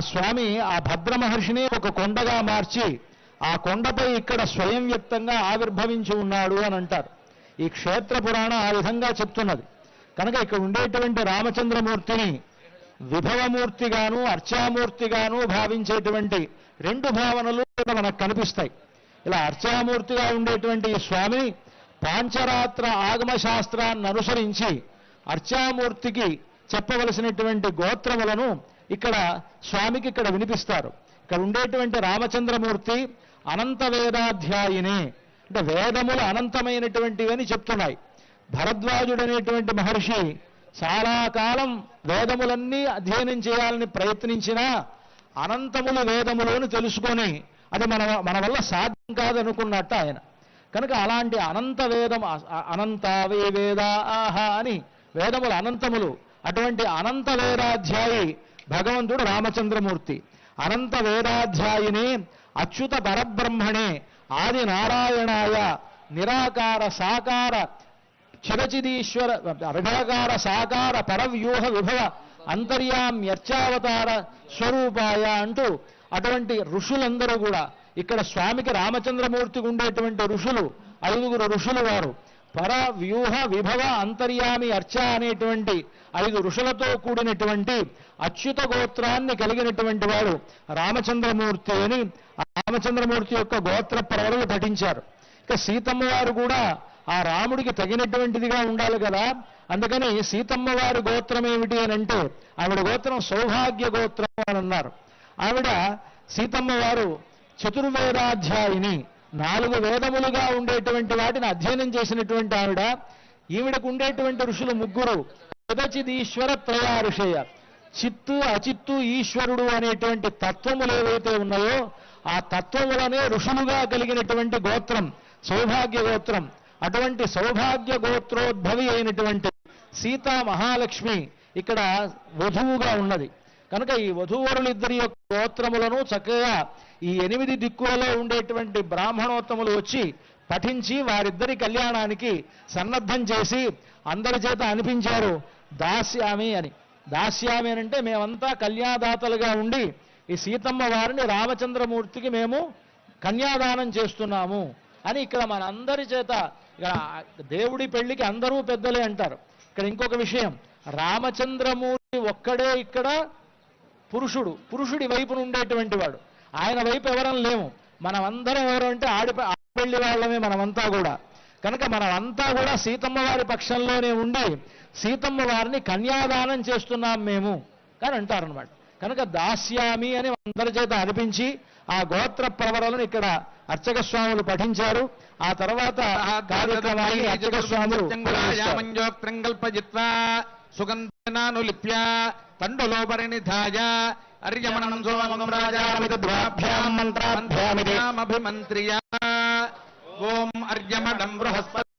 స్వామి ఆ భద్ర మహర్షిని ఒక కొండగా మార్చి ఆ కొండపై ఇక్కడ స్వయం వ్యక్తంగా ఆవిర్భవించి ఉన్నాడు అని అంటారు. ఈ క్షేత్ర పురాణం ఆ విధంగా చెప్తున్నది. కనుక ఇక్కడ ఉండేటువంటి రామచంద్రమూర్తిని విభవమూర్తిగాను అర్చామూర్తిగాను భావించేటువంటి రెండు భావనలు కూడా మనకు కనిపిస్తాయి. ఇలా అర్చామూర్తిగా ఉండేటువంటి ఈ స్వామిని పాంచరాత్ర ఆగమ శాస్త్రాన్ని అనుసరించి అర్చామూర్తికి చెప్పవలసినటువంటి గోత్రములను ఇక్కడ స్వామికి ఇక్కడ వినిపిస్తారు. ఇక్కడ ఉండేటువంటి రామచంద్రమూర్తి అనంత వేదాధ్యాయిని అంటే వేదములు అనంతమైనటువంటివని చెప్తున్నాయి. భరద్వాజుడనేటువంటి మహర్షి చాలా కాలం వేదములన్నీ అధ్యయనం చేయాలని ప్రయత్నించినా అనంతములు వేదములు అని తెలుసుకొని అది మన మన వల్ల సాధ్యం కాదనుకున్నట్టు ఆయన. కనుక అలాంటి అనంత వేదం అనంత వే వేద ఆహా అని వేదములు అనంతములు అటువంటి అనంత వేదాధ్యాయి భగవంతుడు రామచంద్రమూర్తి. అనంత వేదాధ్యాయిని అచ్యుత పరబ్రహ్మణే ఆది నారాయణాయ నిరాకార సాకార చిరచిదీశ్వర అర్ఘాకార సాకార పరవ్యూహ విభవ అంతర్యామ్యర్చావతార స్వరూపాయ అంటూ అటువంటి ఋషులందరూ కూడా ఇక్కడ స్వామికి రామచంద్రమూర్తికి ఉండేటువంటి ఋషులు ఐదుగురు ఋషులు వారు పర వ్యూహ విభవ అంతర్యామి అర్చ అనేటువంటి ఐదు ఋషులతో కూడినటువంటి అచ్యుత గోత్రాన్ని కలిగినటువంటి వాడు రామచంద్రమూర్తి అని రామచంద్రమూర్తి యొక్క గోత్ర ప్రవరలు ఘటించారు ఇక సీతమ్మ వారు కూడా ఆ రాముడికి తగినటువంటిదిగా ఉండాలి కదా. అందుకని సీతమ్మ వారి గోత్రం ఏమిటి అని అంటే ఆవిడ గోత్రం సౌభాగ్య గోత్రం అని అన్నారు. ఆవిడ సీతమ్మ వారు చతుర్వేదాధ్యాయిని నాలుగు వేదములుగా ఉండేటువంటి వాటిని అధ్యయనం చేసినటువంటి ఆవిడ ఈవిడకు ఉండేటువంటి ఋషులు ముగ్గురు ఈశ్వర త్రయా ఋషయ చిత్తు అచిత్తు ఈశ్వరుడు అనేటువంటి తత్వములు ఏవైతే ఉన్నాయో ఆ తత్వములనే ఋషులుగా కలిగినటువంటి గోత్రం సౌభాగ్య గోత్రం అటువంటి సౌభాగ్య గోత్రోద్భవి అయినటువంటి సీతా మహాలక్ష్మి ఇక్కడ వధువుగా ఉన్నది. కనుక ఈ వధూవరులిద్దరి యొక్క గోత్రములను చక్కగా ఈ ఎనిమిది దిక్కులలో ఉండేటువంటి బ్రాహ్మణోత్తములు వచ్చి పఠించి వారిద్దరి కళ్యాణానికి సన్నద్ధం చేసి అందరి చేత అనిపించారు దాస్యామి అని. దాస్యామి అని అంటే మేమంతా కన్యాదాతలుగా ఉండి ఈ సీతమ్మ వారిని రామచంద్రమూర్తికి మేము కన్యాదానం చేస్తున్నాము అని ఇక్కడ మన అందరి చేత ఇక్కడ దేవుడి పెళ్ళికి అందరూ పెద్దలే అంటారు. ఇక్కడ ఇంకొక విషయం రామచంద్రమూర్తి ఒక్కడే ఇక్కడ పురుషుడు పురుషుడి వైపున ఉండేటువంటి వాడు. ఆయన వైపు ఎవరం లేము. మనమందరం ఎవరు అంటే ఆడి ఆడపల్లి వాళ్ళమే మనమంతా కూడా. కనుక మనమంతా కూడా సీతమ్మ వారి పక్షంలోనే ఉండి సీతమ్మ వారిని కన్యాదానం చేస్తున్నాం మేము అని అంటారనమాట కనుక దాస్యామి అని అందరి చేత అనిపించి ఆ గోత్ర ప్రవరలను ఇక్కడ అర్చక స్వాములు పఠించారు. ఆ తర్వాత కార్యక్రమాన్ని అర్చక స్వాములు సుగంధనానులిప్య తండులోపరినిధాయ అర్యమణం సోమం ఓం అర్యమణం బృహస్పతి